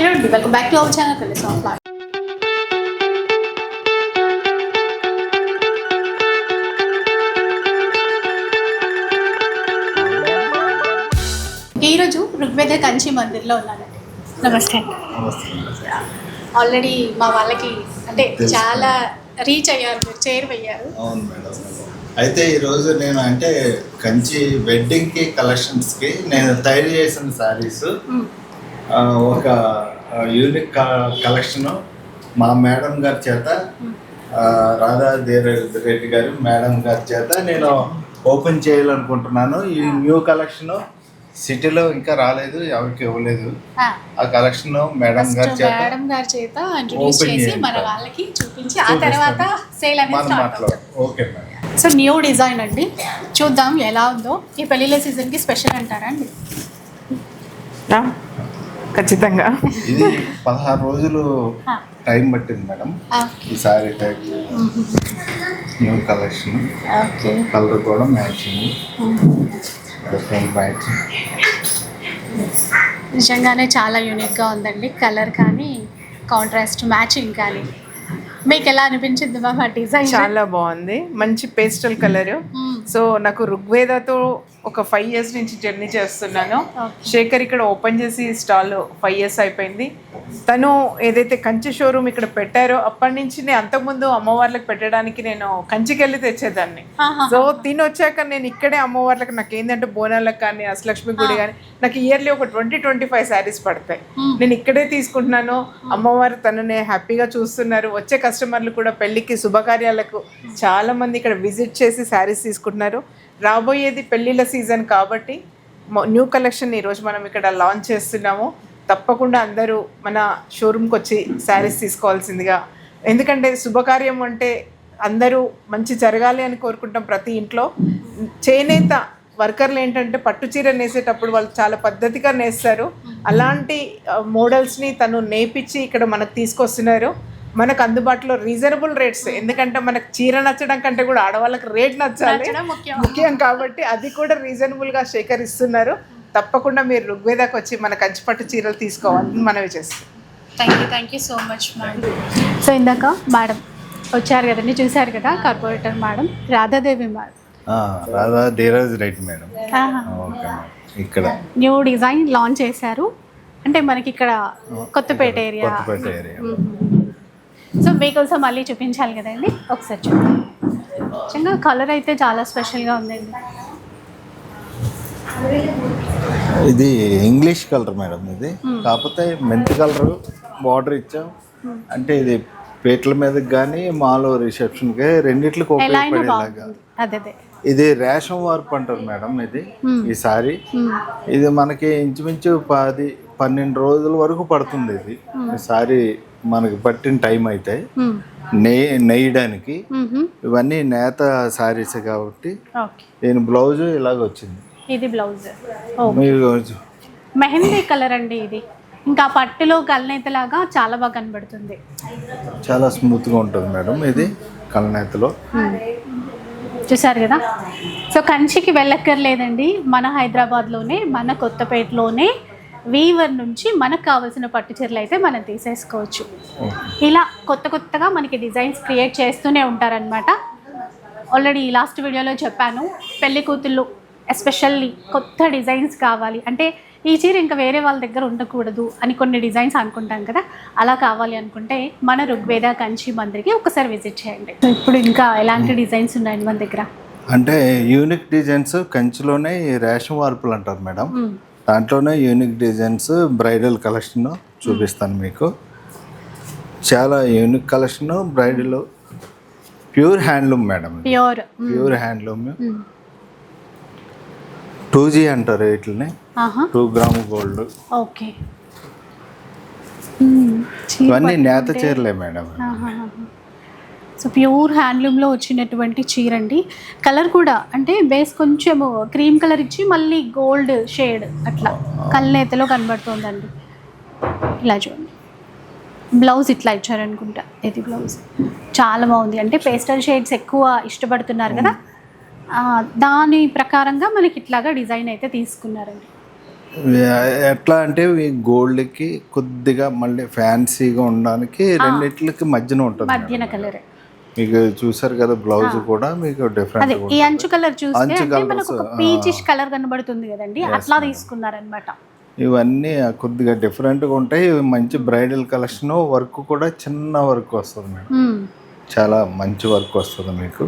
Hello అండి welcome back to our channel తెలుసు offline ఈరోజు ఋగ్వేద కంచి మందిర్లో ఉన్నానండి నమస్తే. ఆల్రెడీ మా వాళ్ళకి అంటే. చాలా రీచ్ అయ్యారు మీరు చేరువయ్యారు అవును మేడం. అయితే ఈరోజు నేను అంటే కంచి వెడ్డింగ్కి కలెక్షన్స్కి నేను తయారు చేసిన శారీస్ మ్మ్. ఒక యూనిక్ కలెక్షన్ మా మేడం గారి చేత ఆ, రాధా రెడ్డి గారు మేడం గారి చేత నేను ఓపెన్ చేయాలనుకుంటున్నాను. ఈ న్యూ కలెక్షన్ సిటీలో ఇంకా రాలేదు ఎవరికి ఇవ్వలేదు. ఆ, కలెక్షన్ మేడం గారి చేత మేడం గారి చేత ఇంట్రొడ్యూస్ చేసి. మన వాళ్ళకి చూపించి ఆ చూపిస్తాను. తర్వాత సేల్ అనేది మనం స్టార్ట్ మాట్లాడు అవుతుంది. Okay madam so new design అండి. చూద్దాం ఎలా ఉందో. ఈ పెళ్ళిళ్ళ సీజన్కి స్పెషల్ అంటారా అండి? ఖచ్చితంగా. ఇది పదహారు రోజులు టైం పట్టింది మేడం. ఆ, ఈ sari type. New collection okay. Colour కూడా మ్యాచింగ్ నిజంగానే చాలా యూనిక్గా ఉందండి కలర్ కానీ కాంట్రాస్ట్ మ్యాచింగ్ కానీ. మీకు ఎలా అనిపించింది మ్యామ్ ఆ డిజైన్ చాలా బాగుంది. మంచి పేస్టల్ కలర్ సో నాకు ఋగ్వేదతో ఒక ఫైవ్ ఇయర్స్ నుంచి జర్నీ చేస్తున్నాను. శేఖర్ ఇక్కడ ఓపెన్ చేసి స్టాల్ ఫైవ్ ఇయర్స్ అయిపోయింది. తను ఏదైతే కంచి షోరూమ్ ఇక్కడ పెట్టారో అప్పటి నుంచి నేను అంతకుముందు అమ్మవార్లకు పెట్టడానికి నేను కంచికి వెళ్ళి తెచ్చేదాన్ని సో తిని వచ్చాక నేను ఇక్కడే అమ్మవార్లకు నాకు ఏంటంటే బోనాలకు కానీ అష్టలక్ష్మి గుడి కానీ నాకు ఇయర్లీ ఒక ట్వంటీ ట్వంటీ ఫైవ్ శారీస్ పడతాయి నేను ఇక్కడే తీసుకుంటున్నాను. అమ్మవారు తనని హ్యాపీగా చూస్తున్నారు. వచ్చే కస్టమర్లు కూడా పెళ్ళికి శుభకార్యాలకు చాలా మంది ఇక్కడ విజిట్ చేసి శారీస్ తీసుకుంటున్నారు. రాబోయేది పెళ్ళిళ్ళ సీజన్ కాబట్టి న్యూ కలెక్షన్ ఈరోజు మనం ఇక్కడ లాంచ్ చేస్తున్నాము. తప్పకుండా అందరూ మన షోరూమ్కి వచ్చి శారీస్ తీసుకోవాల్సిందిగా. ఎందుకంటే శుభకార్యం అంటే అందరూ మంచి జరగాలి అని కోరుకుంటాం ప్రతి ఇంట్లో. చేనేత వర్కర్లు ఏంటంటే పట్టు చీర నేసేటప్పుడు వాళ్ళు చాలా పద్ధతిగా నేస్తారు. అలాంటి మోడల్స్ని తను నేర్పించి ఇక్కడ మనకు తీసుకొస్తున్నారు. మనకు అందుబాటులో రీజనబుల్ రేట్స్ ఎందుకంటే మనకు చీర నచ్చడం కంటే కూడా ఆడవాళ్ళకి రేట్ నచ్చాలి. నచ్చడం ముఖ్యం. ముఖ్యం కాబట్టి అది కూడా రీజనబుల్గా సేకరిస్తున్నారు. తప్పకుండా మీరు ఋగ్వేదకు వచ్చి మన కంచిపట్టు చీరలు తీసుకోవాలని మనవి చేస్తాం thank you thank you so much madam so ఇందాక మేడం వచ్చారు కదండి చూశారు కదా corporator madam Radhadevi madam Radha Dheeraj Reddy madam ఇక్కడ. న్యూ డిజైన్ లాంచ్ చేశారు. అంటే మనకి ఇక్కడ Kothapeta area Kothapeta area so మీకోసం మళ్ళీ చూపించాలి కదండి. ఒకసారి చూడండి నిజంగా కలర్ అయితే చాలా స్పెషల్గా ఉందండి. ఇది ఇంగ్లీష్ కలర్ మేడం ఇది. కాకపోతే మెంతి కలర్ బార్డర్ ఇచ్చాం. అంటే ఇది పీటల మీదకి కానీ మాలో రిసెప్షన్కి రెండిట్లకి ఉపయోగపడేలాగా. ఇది రేషం వార్పు అంటారు మేడం ఇది. ఈ సారీ. ఇది మనకి ఇంచుమించు పది పన్నెండు రోజుల వరకు పడుతుంది ఇది. ఈ సారీ మనకి పట్టిన టైం అయితే నెయ్యడానికి మ్మ్హమ్. ఇవన్నీ నేత సారీస్ కాబట్టి దీని బ్లౌజ్ ఇలాగ వచ్చింది. ఇది బ్లౌజ్ మెహందీ కలర్ అండి ఇది. ఇంకా పట్టులో కల్నేతలాగా చాలా బాగా కనబడుతుంది. చాలా స్మూత్గా ఉంటుంది మేడం ఇది కలనేతలో చూసారు కదా? సో కంచికి వెళ్ళక్కర్లేదండి. మన హైదరాబాద్లోనే మన కొత్తపేటలోనే వీవర్ నుంచి మనకు కావాల్సిన పట్టు చీరలు అయితే మనం తీసేసుకోవచ్చు. ఇలా కొత్త కొత్తగా మనకి డిజైన్స్ క్రియేట్ చేస్తూనే ఉంటారనమాట ఆల్రెడీ లాస్ట్ వీడియోలో చెప్పాను పెళ్ళి కూతుళ్ళు ఎస్పెషల్లీ కొత్త డిజైన్స్ కావాలి. అంటే ఈ చీర ఇంకా వేరే వాళ్ళ దగ్గర ఉండకూడదు అని కొన్ని డిజైన్స్ అనుకుంటాం కదా అలా కావాలి అనుకుంటే మన ఋగ్వేద కంచి మందిరికి ఒకసారి విజిట్ చేయండి. ఇప్పుడు ఇంకా ఎలాంటి డిజైన్స్ ఉన్నాయండి మన దగ్గర? అంటే యూనిక్ డిజైన్స్ కంచిలోనే రేషన్ వార్పులు అంటారు మేడం. దాంట్లోనే యూనిక్ డిజైన్స్ బ్రైడల్ కలెక్షన్ చూపిస్తాను మీకు. చాలా unique collection bridal pure handloom madam pure pure handloom two G అంటారు వీటిని టూ గ్రామ్ గోల్డ్ ఓకే. ఇవన్నీ నేత చీరలే మేడం. సో ప్యూర్ హ్యాండ్లూమ్లో వచ్చినటువంటి చీర అండి కలర్ కూడా అంటే బేస్ కొంచెము క్రీమ్ కలర్ ఇచ్చి మళ్ళీ గోల్డ్ షేడ్ అట్లా. కల్నేతలో కనబడుతుందండి. ఇలా చూడండి. బ్లౌజ్ ఇట్లా ఇచ్చారనుకుంటా. ఇది బ్లౌజ్ చాలా బాగుంది. అంటే పేస్టల్ షేడ్స్ ఎక్కువ ఇష్టపడుతున్నారు కదా. దాని ప్రకారంగా మనకి ఇట్లాగా డిజైన్ అయితే తీసుకున్నారండి. ఎట్లా అంటే గోల్డ్కి కొద్దిగా మళ్ళీ ఫ్యాన్సీగా ఉండడానికి రెండిట్లకి మధ్యన ఉంటుంది మధ్యన కలర్ మీకు చూసారు కదా బ్లౌజ్ కూడా మీకు డిఫరెంట్ ఈ అంచు కలర్ చూస్తే మనకు ఒక పీచిష్ కలర్ కనబడుతుంది కదండి అట్లా తీసుకున్నారనమాట. ఇవన్నీ కొద్దిగా డిఫరెంట్గా ఉంటాయి. మంచి బ్రైడల్ కలెక్షన్ వర్క్ కూడా చిన్న వర్క్ వస్తుంది మేడం. చాలా మంచి వర్క్ వస్తుంది మీకు.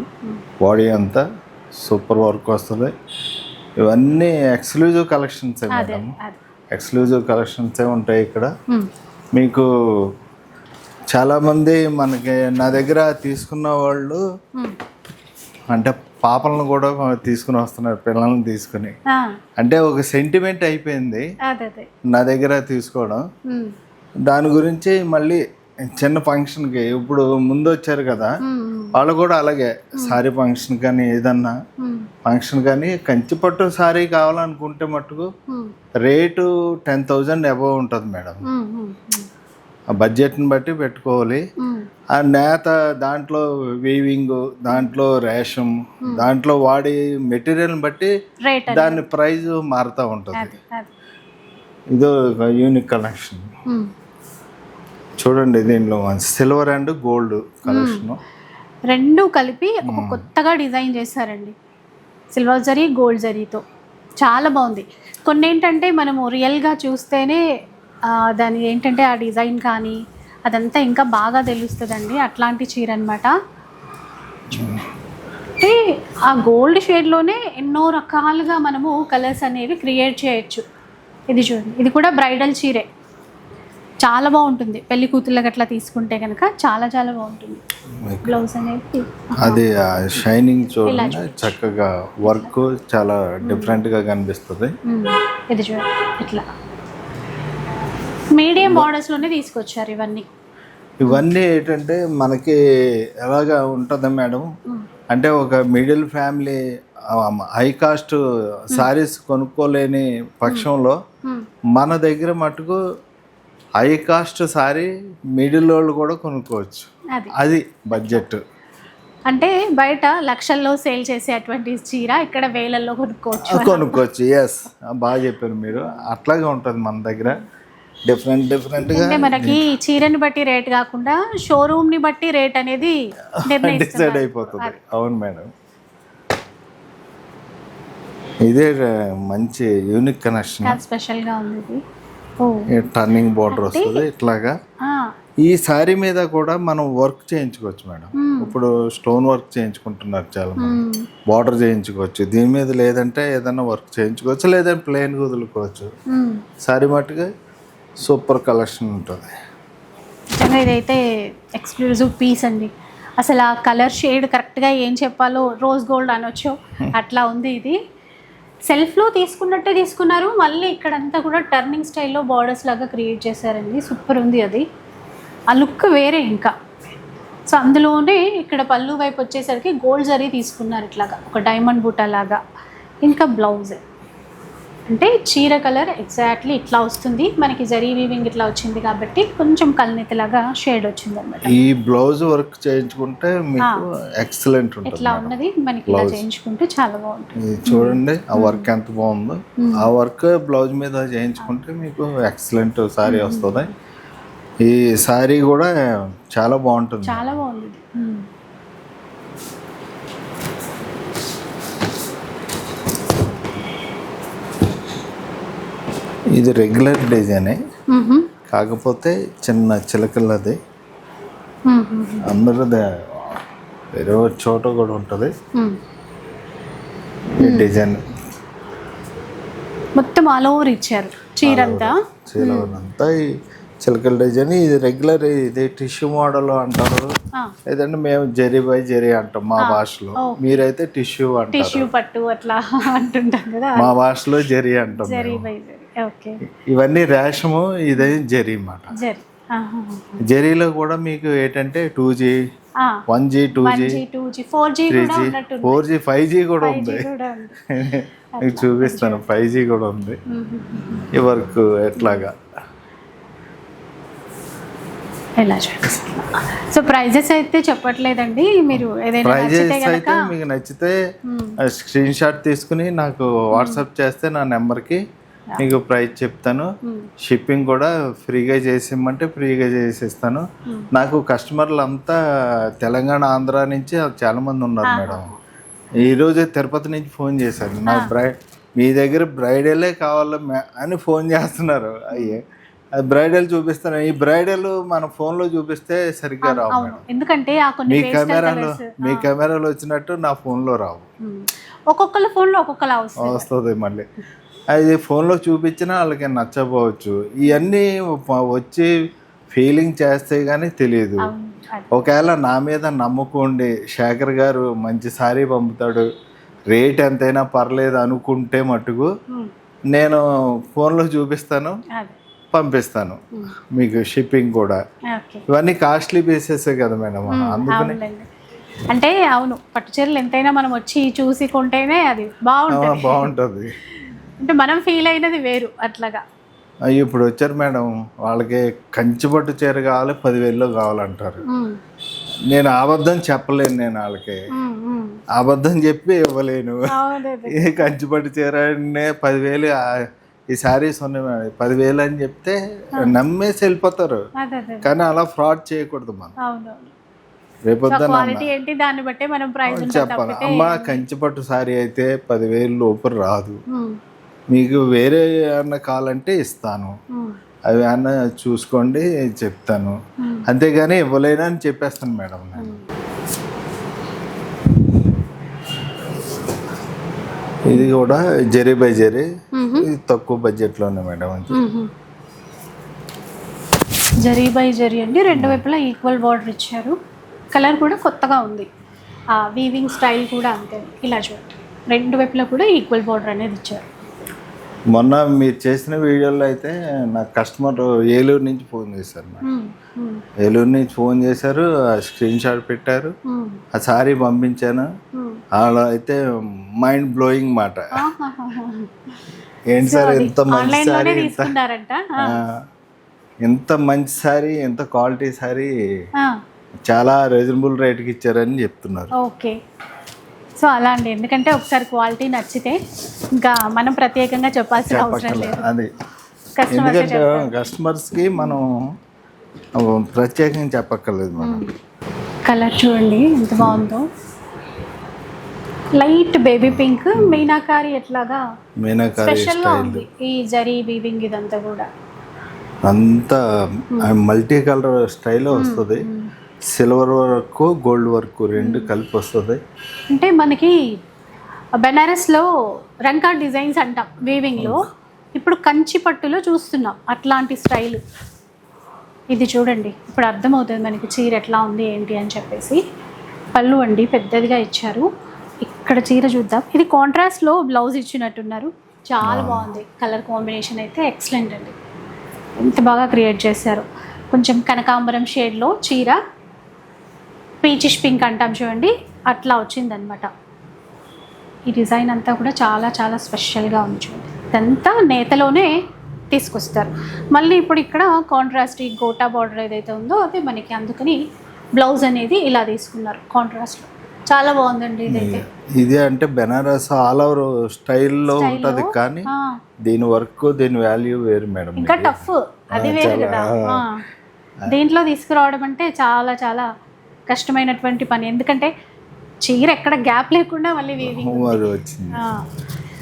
బాడీ అంతా సూపర్ వర్క్ వస్తుంది. ఇవన్నీ ఎక్స్క్లూజివ్ కలెక్షన్స్ మేడం. ఎక్స్క్లూజివ్ కలెక్షన్సే ఉంటాయి ఇక్కడ. మీకు చాలామంది మనకి నా దగ్గర తీసుకున్న వాళ్ళు. అంటే పాపలను కూడా తీసుకుని వస్తున్నారు పిల్లల్ని తీసుకుని. అంటే ఒక సెంటిమెంట్ అయిపోయింది. నా దగ్గర తీసుకోవడం. దాని గురించి మళ్ళీ చిన్న ఫంక్షన్కి ఇప్పుడు ముందు వచ్చారు కదా వాళ్ళు కూడా అలాగే సారీ ఫంక్షన్ కానీ ఏదన్నా ఫంక్షన్ కానీ కంచిపట్టు సారీ కావాలనుకుంటే మట్టుకు um, rate ten thousand above ఉంటుంది మేడం. బడ్జెట్ని బట్టి పెట్టుకోవాలి. ఆ నేత దాంట్లో వీవింగ్ దాంట్లో రేషం దాంట్లో వాడి మెటీరియల్ని బట్టి దాని ప్రైస్ మారుతూ ఉంటుంది. ఇదో యూనిక్ కలెక్షన్. చూడండి దీనిలో సిల్వర్ అండ్ గోల్డ్ కలెక్షన్ రెండు కలిపి ఒక కొత్తగా డిజైన్ చేశారండి. సిల్వర్ జరీ గోల్డ్ జరీతో. చాలా బాగుంది. కొన్ని ఏంటంటే మనము రియల్గా చూస్తేనే దాని ఏంటంటే ఆ డిజైన్ కానీ అదంతా ఇంకా బాగా తెలుస్తుందండి అట్లాంటి చీర అనమాట అంటే ఆ గోల్డ్ షేడ్లోనే ఎన్నో రకాలుగా మనము కలర్స్ అనేవి క్రియేట్ చేయొచ్చు. ఇది చూడండి ఇది కూడా బ్రైడల్ చీరే. చాలా బాగుంటుంది. పెళ్ళి కూతుళ్ళకి అట్లా తీసుకుంటే కనుక చాలా చాలా బాగుంటుంది. బ్లౌజ్ అనేది. అది షైనింగ్ చూడండి చక్కగా వర్క్ చాలా డిఫరెంట్గా కనిపిస్తుంది. మ్మ్. ఇది చూడండి ఇట్లా. మీడియం లోనే తీసుకొచ్చారు ఇవన్నీ. ఇవన్నీ ఏంటంటే మనకి ఎలాగా ఉంటుంది మేడం అంటే ఒక middle family high cost saris కొనుక్కోలేని పక్షంలో. మన దగ్గర మటుకు హై కాస్ట్ సారీ మిడిల్ వాళ్ళు కూడా కొనుక్కోవచ్చు. అది. అది బడ్జెట్ అంటే బయట లక్షల్లో సేల్ చేసే అటువంటి చీర ఇక్కడ వేలల్లో కొనుక్కోవచ్చు. కొనుక్కోవచ్చు ఎస్ బాగా చెప్పారు మీరు. అట్లాగే ఉంటుంది మన దగ్గర. డిఫరెంట్ డిఫరెంట్గా అంటే మనకి చీరని బట్టి రేట్ కాకుండా షోరూమ్ని బట్టి రేట్ అనేది డిసైడ్ అయిపోతుంది. అవును మేడం. ఇదే మంచి యూనిక్ కనెక్షన్ స్పెషల్గా ఉంది టర్నింగ్ బార్డర్ వస్తుంది ఇట్లాగా. ఈ శారీ మీద కూడా మనం వర్క్ చేయించుకోవచ్చు మేడం. ఇప్పుడు స్టోన్ వర్క్ చేయించుకుంటున్నారు చాలా మంది. బార్డర్ చేయించుకోవచ్చు. దీని మీద లేదంటే ఏదైనా వర్క్ చేయించుకోవచ్చు లేదంటే ప్లెయిన్ వదులుకోవచ్చు. మ్మ్. శారీ మట్టుగా సూపర్ కలెక్షన్ ఉంటుంది. నిజంగా ఇదైతే ఎక్స్క్లూజివ్ పీస్ అండి. అసలు ఆ కలర్ షేడ్ కరెక్ట్గా ఏం చెప్పాలో రోజ్ గోల్డ్ అనొచ్చు అట్లా ఉంది ఇది. సెల్ఫ్లో తీసుకున్నట్టే తీసుకున్నారు మళ్ళీ ఇక్కడంతా కూడా టర్నింగ్ స్టైల్లో బార్డర్స్ లాగా క్రియేట్ చేశారండి. సూపర్ ఉంది అది. ఆ లుక్ వేరే ఇంకా. సో అందులోనే ఇక్కడ పళ్ళు వైపు వచ్చేసరికి గోల్డ్ జరీ తీసుకున్నారు ఇట్లాగా. ఒక డైమండ్ బూటా లాగా. ఇంకా బ్లౌజ్ అంటే చీర కలర్ ఎగ్జాక్ట్లీ ఇట్లా వస్తుంది. మనకి జరీ వీవింగ్ ఇట్లా వచ్చింది కాబట్టి కొంచెం కల్నెతలాగా షేడ్ వచ్చింది అనమాట ఈ బ్లౌజ్ వర్క్ చేయించుకుంటే మీకు ఎక్సలెంట్ ఉంటుంది ఇట్లా. ఉన్నది మనకి ఇలా చేయించుకుంటే చాలా బాగుంటుంది. చూడండి ఆ వర్క్ ఎంత బాగుందో. ఆ వర్క్ బ్లౌజ్ మీద చేయించుకుంటే మీకు ఎక్సలెంట్ సారీ వస్తుంది. ఈ సారీ కూడా చాలా బాగుంటుంది. చాలా బాగుంది. ఇది. రెగ్యులర్ డిజైనే. కాకపోతే చిన్న చిలకలది. అందరూ వేరే చోట కూడా ఉంటుంది. ఈ డిజైన్. మొత్తం ఆల్ ఓవర్ ఇచ్చారు. చీర అంతా? చీలంతా ఈ చిలకల డిజైన్. ఇది రెగ్యులర్ ఇది టిష్యూ మోడల్ అంటారు. లేదంటే మేము జరీ బై జరీ అంటాం మా భాషలో. మీరైతే టిష్యూ అంటారు. టిష్యూ పట్టు అట్లా అంటుంటాం కదా. మా భాషలో జరీ అంటాం జరీ. బై జరీ. ఇవన్నీ రేషము ఇదే జరీ అన్నమాట. జరీలో కూడా మీకు ఏంటంటే two G one G two G G two G four G four G five G కూడా ఉంది. మీకు చూపిస్తాను ఫైవ్ జీ కూడా ఉంది. ఈ వర్క్ ఎట్లాగా? చేస్తాం సో ప్రైజెస్ అయితే చెప్పట్లేదండి. మీరు ఏదైనా ప్రైజెస్ అయితే మీకు నచ్చితే స్క్రీన్ షాట్ తీసుకుని నాకు వాట్సాప్ చేస్తే నా నెంబర్కి మీకు ప్రైస్ చెప్తాను. షిప్పింగ్ కూడా ఫ్రీగా చేసిమ్మంటే ఫ్రీగా చేసేస్తాను. నాకు కస్టమర్లు అంతా తెలంగాణ ఆంధ్ర నుంచి చాలా మంది ఉన్నారు మేడం. ఈ రోజే తిరుపతి నుంచి ఫోన్ చేశారు. నా బ్రైడ్ మీ దగ్గర బ్రైడలే కావాలి అని ఫోన్ చేస్తున్నారు. అయ్యే. అది బ్రైడల్ చూపిస్తాను. ఈ బ్రైడల్ మన ఫోన్లో చూపిస్తే సరిగ్గా రావు ఎందుకంటే మీ కెమెరాలో మీ కెమెరాలో వచ్చినట్టు నా ఫోన్లో రావు. ఒక్కొక్కళ్ళ ఫోన్లో ఒక్కొక్కలా వస్తుంది. వస్తుంది మళ్ళీ. అది ఫోన్లో చూపించినా వాళ్ళకి నచ్చపోవచ్చు ఇవన్నీ వచ్చి ఫీలింగ్ చేస్తే కానీ తెలియదు. ఒకవేళ నా మీద నమ్ముకోండి శేఖర్ గారు మంచి సారీ పంపుతాడు రేట్ ఎంతైనా పర్లేదు అనుకుంటే మటుకు. నేను ఫోన్లో చూపిస్తాను పంపిస్తాను. మీకు షిప్పింగ్ కూడా. ఇవన్నీ కాస్ట్లీ పీసెసే కదా మేడం. అందుకని అంటే అవును పట్టు చీరలు ఎంతైనా మనం వచ్చి చూసి కొంటేనే అది బాగుంటుంది. బాగుంటుంది. అంటే మనం ఫీల్ అయినది వేరు అట్లాగా. అయ్యి ఇప్పుడు వచ్చారు మేడం. వాళ్ళకి కంచిపట్టు చీర కావాలి పదివేల్లో కావాలంటారు. నేను అబద్ధం చెప్పలేను నేను వాళ్ళకి. అబద్ధం చెప్పి ఇవ్వలేను. ఏ కంచిపట్టు చీర అంటే పదివేలు ఈ శారీస్ ఉన్నాయి మేడం. పదివేలు అని చెప్తే నమ్మేసి వెళ్ళిపోతారు. కానీ అలా ఫ్రాడ్ చేయకూడదు మనం. ఉంటుంది చెప్పాలి. అమ్మ కంచిపట్టు శారీ అయితే పదివేలు లోపల రాదు. మీకు వేరే ఏమన్నా కావాలంటే ఇస్తాను. అవి అన్న చూసుకోండి చెప్తాను. అంతేగాని ఇవ్వలేను అని చెప్పేస్తాను మేడం నేను. ఇది కూడా జరీ బై జరీ. తక్కువ బడ్జెట్లోనే మేడం. మ్మ్. జరీ బై జరీ అండి. రెండు వైపులా ఈక్వల్ బార్డర్ ఇచ్చారు. కలర్ కూడా కొత్తగా ఉంది. వీవింగ్ స్టైల్ కూడా అంతే. ఇలా చూడండి. రెండు వైపులా కూడా ఈక్వల్ బార్డర్ అనేది ఇచ్చారు. మొన్న మీరు చేసిన వీడియోలో అయితే నా కస్టమర్ ఏలూరు నుంచి ఫోన్ చేశారు మేడం. ఏలూరు నుంచి ఫోన్ చేశారు ఆ స్క్రీన్ షాట్ పెట్టారు. ఆ సారీ పంపించాను. వాళ్ళ అయితే మైండ్ బ్లోయింగ్ మాట. ఏంటి సార్ ఎంత మంచి సారీ ఎంత మంచి సారీ ఎంత క్వాలిటీ సారీ చాలా రీజనబుల్ రేట్కి ఇచ్చారని చెప్తున్నారు ఓకే సో అలా అండి. ఎందుకంటే ఒకసారి క్వాలిటీ నచ్చితే ఇంకా మనం ప్రత్యేకంగా చెప్పాల్సిన అవసరం లేదు. అది. ఎందుకంటే కస్టమర్స్కి మనం ప్రత్యేకంగా చెప్పక్కర్లేదు మనం. కలర్ చూడండి ఎంత బాగుందో. లైట్ బేబీ పింక్ మీనాకారి ఎట్లాగా? మీనాకారి స్పెషల్గా స్టైల్. ఉంది. ఈ జరీ వీవింగ్ ఇదంతా కూడా. అంతా మల్టీ కలర్ స్టైల్ వస్తుంది. సిల్వర్ వర్క్ గోల్డ్ వర్క్ రెండు కలిపి వస్తుంది. అంటే మనకి బెనారస్లో రంకా డిజైన్స్ అంటాం వీవింగ్లో ఇప్పుడు కంచి పట్టులో చూస్తున్నాం అట్లాంటి స్టైల్. ఇది చూడండి ఇప్పుడు అర్థమవుతుంది మనకి చీర ఎట్లా ఉంది ఏంటి అని చెప్పేసి. పళ్ళు అండి పెద్దదిగా ఇచ్చారు. ఇక్కడ చీర చూద్దాం. ఇది కాంట్రాస్ట్లో బ్లౌజ్ ఇచ్చినట్టున్నారు. చాలా బాగుంది. కలర్ కాంబినేషన్ అయితే ఎక్సలెంట్ అండి. ఎంత బాగా క్రియేట్ చేశారు. కొంచెం కనకాంబరం షేడ్లో చీర పీచిష్ పింక్ అంటాం చూడండి. అట్లా వచ్చిందనమాట ఈ డిజైన్ అంతా కూడా చాలా చాలా స్పెషల్గా ఉంది చూడండి. ఇదంతా నేతలోనే తీసుకొస్తారు. మళ్ళీ ఇప్పుడు ఇక్కడ కాంట్రాస్ట్ ఈ గోటా బార్డర్ ఏదైతే ఉందో అది మనకి అందుకని బ్లౌజ్ అనేది ఇలా తీసుకున్నారు కాంట్రాస్ట్లో చాలా బాగుందండి ఇదైతే. ఇది అంటే బెనారస్ ఆల్ ఓవర్ స్టైల్లో ఉంటది కానీ దీని వర్క్ దీని వాల్యూ వేరు మేడం. ఇంకా. టఫ్. అది వేరు కదా. దీంట్లో తీసుకురావడం అంటే చాలా చాలా కష్టమైనటువంటి పని. ఎందుకంటే చీర ఎక్కడ గ్యాప్ లేకుండా మళ్ళీ వీవింగ్ అది వచ్చింది. ఆ.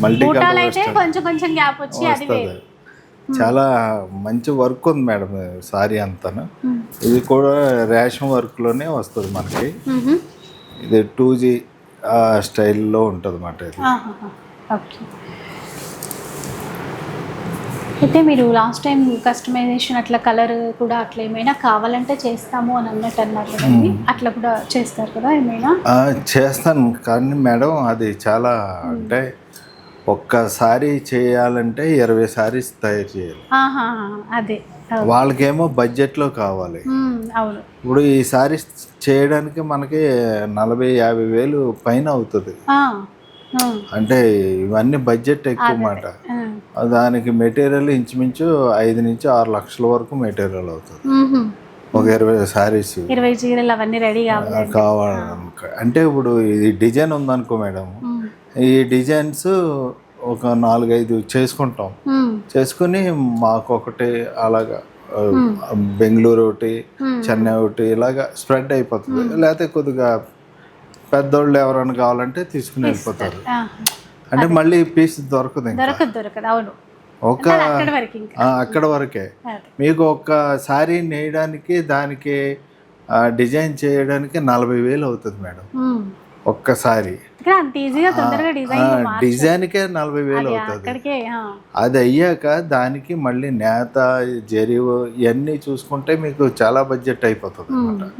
మల్టీ బూటాలు కలర్ అయితే కొంచెం కొంచెం గ్యాప్ వచ్చి అది చాలా మంచి వర్క్ ఉంది మేడం సారీ అంతాను. ఇది కూడా రేషన్ వర్క్లోనే వస్తుంది మనకి. ఇది టూ జీ స్టైల్లో ఉంటుంది అన్నమాట ఇది అయితే మీరు లాస్ట్ టైం కస్టమైజేషన్ అట్లా కలర్ కూడా అట్లా ఏమైనా కావాలంటే చేస్తాము అని అన్నట్టు అన్నారు కదండి అట్లా కూడా చేస్తారు కదా ఏమైనా చేస్తాను కానీ మేడం అది చాలా అంటే ఒక్కసారి చేయాలంటే ఇరవై సారీస్ తయారు చేయాలి. అదే. వాళ్ళకేమో బడ్జెట్లో కావాలి మ్మ్. అవును ఇప్పుడు ఈ సారీస్ చేయడానికి మనకి నలభై యాభై వేలు పైన అవుతుంది. అంటే ఇవన్నీ బడ్జెట్ ఎక్కువ మాట. దానికి మెటీరియల్ ఇంచుమించు ఐదు నుంచి ఆరు లక్షల వరకు మెటీరియల్ అవుతుంది. ఒక ఇరవై సారీస్ ఇరవై చీరలు అవన్నీ రెడీ కావాలి. అంటే ఇప్పుడు ఇది డిజైన్ ఉందనుకో మేడం. ఈ డిజైన్స్ ఒక నాలుగైదు చేసుకుంటాం. చేసుకుని మాకు ఒకటి అలాగా బెంగళూరు ఒకటి చెన్నై ఒకటి ఇలాగా స్ప్రెడ్ అయిపోతుంది. లేకపోతే కొద్దిగా పెద్దోళ్ళు ఎవరైనా కావాలంటే తీసుకుని వెళ్ళిపోతారు. అంటే మళ్ళీ పీస్ దొరకదు ఇంకా. దొరకదు దొరకదు. అవును. ఒక అక్కడ వరకు. మీకు ఒక సారీ నేయడానికి దానికి డిజైన్ చేయడానికి నలభై వేలు అవుతుంది మేడం. ఒక్కసారి ఇక్కడ అంత ఈజీగా తొందరగా డిజైన్ డిజైన్కే నలభై వేలు అవుతుంది. అది అయ్యాక దానికి మళ్ళీ నేత జరీవు ఇవన్నీ చూసుకుంటే మీకు చాలా బడ్జెట్ అయిపోతుంది అనమాట.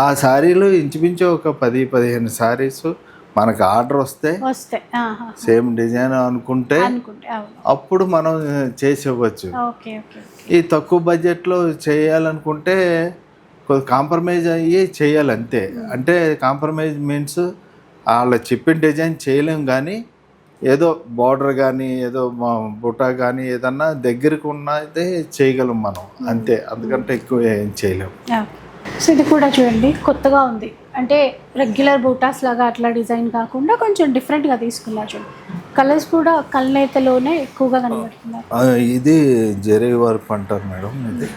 ఆ శారీలు ఇంచుమించు ఒక పది పదిహేను శారీస్ మనకు ఆర్డర్ వస్తే. సేమ్ డిజైన్ అనుకుంటే అప్పుడు మనం చేసి ఇవ్వచ్చు ఈ తక్కువ బడ్జెట్లో చేయాలనుకుంటే కొద్ది కాంప్రమైజ్ అయ్యి చేయాలి అంతే అంటే కాంప్రమైజ్ మీన్స్ వాళ్ళు చెప్పిన డిజైన్ చేయలేం కానీ ఏదో బార్డర్ కానీ ఏదో బుటా కానీ ఏదన్నా దగ్గరకు ఉన్నదే చేయగలం మనం. అంతే. అందుకంటే ఎక్కువ ఏం చేయలేం. సో ఇది కూడా చూడండి కొత్తగా ఉంది. అంటే రెగ్యులర్ బూటాస్ లాగా అట్లా డిజైన్ కాకుండా కొంచెం డిఫరెంట్గా తీసుకున్నారు చూడండి కలర్స్ కూడా కల్నేతలోనే ఎక్కువగా కనబడుతున్నారు ఇది జరీ వర్క్ అంటారు మేడం ఇది.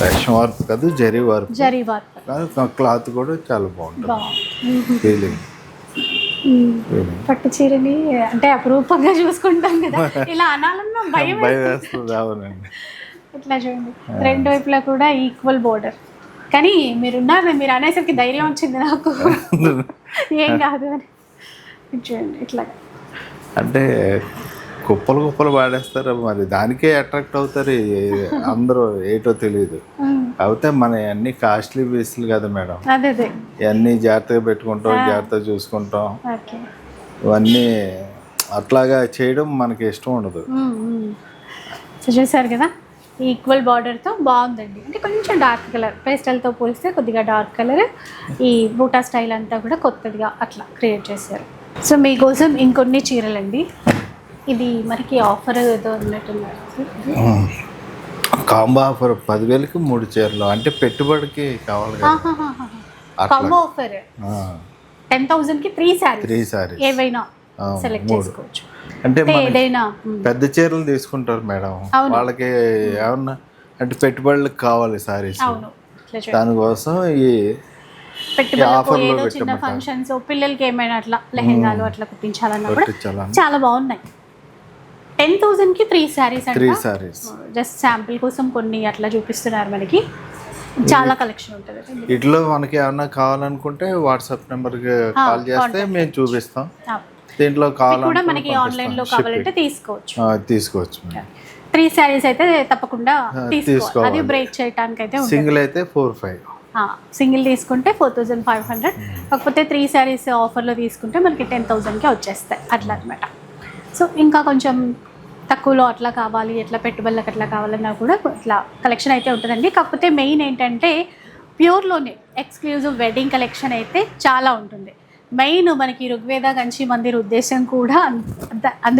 రేషన్ వర్క్ కాదు zari work. Zari work. Cloth కూడా చాలా బాగుంటుంది. ఫీలింగ్. పట్టు చీరని అంటే అపురూపంగా చూసుకుంటాం కదా. ఇలా అనాలన్నా భయం అవునండి. ఇట్లా చూడండి. రెండు వైపులా కూడా ఈక్వల్ బోర్డర్ కానీ మీరున్నారు మీరు అనేసరికి ధైర్యం వచ్చింది నాకు. ఏం కాదు అని. చూడండి ఇట్లా. అంటే కుప్పలు కుప్పలు పాడేస్తారు మరి దానికే అట్రాక్ట్ అవుతారు అందరూ ఏటో తెలియదు. కాకపోతే మన అన్ని కాస్ట్లీ పీసులు కదా మేడం. అదే అదే. ఇవన్నీ జాగ్రత్తగా పెట్టుకుంటాం జాగ్రత్తగా చూసుకుంటాం. ఓకే. ఇవన్నీ అట్లాగా చేయడం మనకి ఇష్టం ఉండదు. సో చూసారు కదా ఈక్వల్ బార్డర్తో బాగుందండి. అంటే కొంచెం డార్క్ కలర్ పేస్టల్తో పోలిస్తే కొద్దిగా డార్క్ కలర్ ఈ బూటా స్టైల్ అంతా కూడా కొత్తదిగా అట్లా క్రియేట్ చేశారు. సో మీకోసం ఇంకొన్ని చీరలండి. ఇది మనకి ఆఫర్ ఏదో ఉన్నట్టున్నారు కాంబో ఆఫర్ పదివేలకి మూడు చీరలు అంటే పెట్టుబడికి కావాలి కదా కాంబో ఆఫర్ టెన్ థౌజండ్కి త్రీ శారీస్ త్రీ సారీ ఏవైనా సెలెక్ట్ చేసుకోవచ్చు అంటే ఏదైనా పెద్ద చీరలు తీసుకుంటారు మేడం. వాళ్ళకి ఏమన్నా అంటే పెట్టుబడులకు కావాలి సారీస్. దానికోసం ఈ ఏదో చిన్న. ఫంక్షన్స్ పిల్లలకి ఏమైనా అట్లా లెహెంగాలు అట్లా కుట్టించాలన్నా కూడా చాలా బాగున్నాయి టెన్ థౌజండ్కి త్రీ శారీస్ త్రీ అంట సారీస్ జస్ట్ శాంపిల్ కోసం కొన్ని అట్లా చూపిస్తున్నారు మనకి. చాలా కలెక్షన్ ఉంటుంది. ఇట్లో మనకి ఏమన్నా కావాలనుకుంటే వాట్సాప్ నెంబర్కి కాల్ చేస్తే మేము చూపిస్తాం. దీంట్లో కూడా కావాలనుకుంటే మనకి ఆన్లైన్లో కావాలంటే తీసుకోవచ్చు. తీసుకోవచ్చు త్రీ శారీస్ అయితే తప్పకుండా తీసుకోవాలి. అది బ్రేక్ చేయడానికి అయితే సింగిల్ అయితే ఫోర్ ఫైవ్ సింగిల్ తీసుకుంటే ఫోర్ థౌజండ్ ఫైవ్ హండ్రెడ్. కాకపోతే త్రీ శారీస్ ఆఫర్లో తీసుకుంటే మనకి టెన్ థౌజండ్కి వచ్చేస్తాయి. అట్లా అనమాట సో ఇంకా కొంచెం తక్కువలో అట్లా కావాలి ఎట్లా పెట్టుబడులకు అట్లా కావాలన్నా కూడా ఇట్లా కలెక్షన్ అయితే ఉంటుందండి. కాకపోతే మెయిన్ ఏంటంటే ప్యూర్లోనే ఎక్స్క్లూజివ్ వెడ్డింగ్ కలెక్షన్ అయితే చాలా ఉంటుంది. మెయిన్ మనకి ఋగ్వేద గంచి మందిర్ ఉద్దేశం కూడా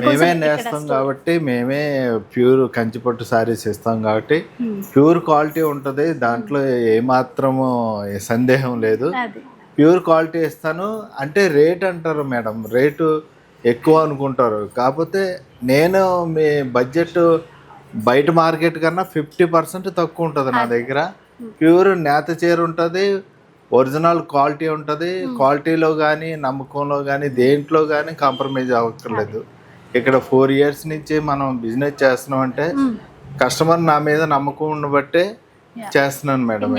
మేమే నేస్తాం కాబట్టి మేమే ప్యూర్ కంచిపట్టు సారీస్ ఇస్తాం కాబట్టి ప్యూర్ క్వాలిటీ ఉంటుంది. దాంట్లో ఏమాత్రము సందేహం లేదు. ప్యూర్ క్వాలిటీ ఇస్తాను. అంటే రేట్ అంటారు మేడం. రేటు ఎక్కువ అనుకుంటారు. కాకపోతే నేను మీ బడ్జెట్ బయట మార్కెట్ కన్నా ఫిఫ్టీ పర్సెంట్ తక్కువ ఉంటుంది నా దగ్గర. ప్యూర్ నేత చీర ఉంటుంది ఒరిజినల్ క్వాలిటీ ఉంటుంది. క్వాలిటీలో కానీ నమ్మకంలో కానీ దేంట్లో కానీ కాంప్రమైజ్ అవ్వక్కర్లేదు. ఇక్కడ ఫోర్ ఇయర్స్ నుంచి మనం బిజినెస్ చేస్తున్నాం అంటే. కస్టమర్ నా మీద నమ్మకం ఉండబట్టే చేస్తున్నాను మేడం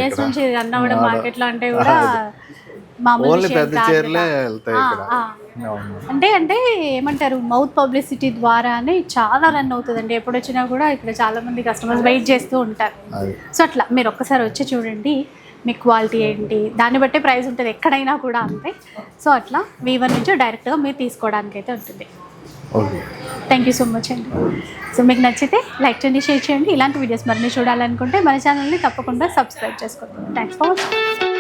ఓన్లీ పెద్ద చీరలే. వెళ్తాయి ఇక్కడ. అంటే అంటే ఏమంటారు మౌత్ పబ్లిసిటీ ద్వారానే చాలా రన్ అవుతుందండి. ఎప్పుడు వచ్చినా కూడా ఇక్కడ చాలా మంది కస్టమర్స్ వెయిట్ చేస్తూ ఉంటారు. సో అట్లా మీరు ఒక్కసారి వచ్చి చూడండి మీ క్వాలిటీ ఏంటి? దాన్ని బట్టే ప్రైస్ ఉంటుంది ఎక్కడైనా కూడా అంతే. సో అట్లా వీవర్ నుంచి డైరెక్ట్గా మీరు తీసుకోవడానికి అయితే ఉంటుంది థ్యాంక్ యూ సో మచ్ అండి. సో మీకు నచ్చితే లైక్ చేయండి షేర్ చేయండి. ఇలాంటి వీడియోస్ మరిన్ని చూడాలనుకుంటే మన ఛానల్ని తప్పకుండా సబ్స్క్రైబ్ చేసుకోండి. Thanks for watching.